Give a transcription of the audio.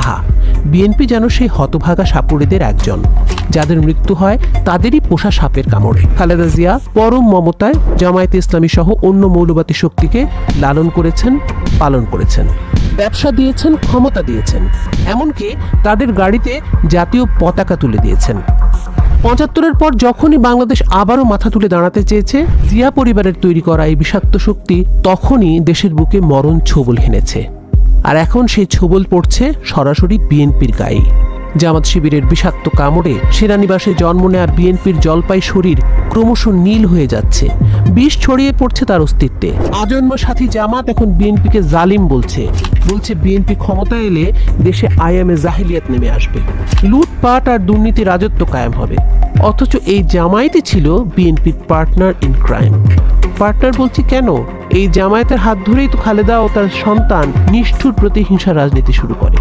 আহা, বিএনপি যেন সেই হতভাগা সাপুড়েদের একজন। যাদের মৃত্যু হয় তাদেরই পোষা সাপের কামড়ে। খালেদা জিয়া পরম মমতায় জামায়াতে ইসলামী সহ অন্য মৌলবাদী শক্তিকে লালন করেছেন, পালন করেছেন। ব্যবসা দিয়েছেন, ক্ষমতা দিয়েছেন। এমনকি তাদের গাড়িতে জাতীয় পতাকা তুলে দিয়েছেন। পঁচাত্তরের পর যখনই বাংলাদেশ আবারও মাথা তুলে দাঁড়াতে চেয়েছে, জিয়া পরিবারের তৈরি করা এই বিষাক্ত শক্তি তখনই দেশের বুকে মরণ ছোবল হেনেছে। আর এখন সেই ছোবল পড়ছে সরাসরি বিএনপির গায়ে। জামাত শিবিরের বিষাক্ত কামড়ে সেনানিবাসে জন্ম নেয়া বিএনপির জলপাই শরীর ক্রমশ নীল হয়ে যাচ্ছে। বিষ ছড়িয়ে পড়ছে তার অস্তিত্বে। আজন্ম সাথী জামাত এখন বিএনপিকে জালিম বলছে। বলছে বিএনপি ক্ষমতা এলে দেশে আইএমএ জাহিলিয়াত নেমে আসবে। লুটপাট আর দুর্নীতি রাজত্ব কায়েম হবে। অথচ এই জামায়াতই ছিল বিএনপির পার্টনার ইন ক্রাইম। পার্টনার বলছি কেন? এই জামায়াতের হাত ধরেই তো খালেদা ও তার সন্তান নিষ্ঠুর প্রতিহিংসা রাজনীতি শুরু করে।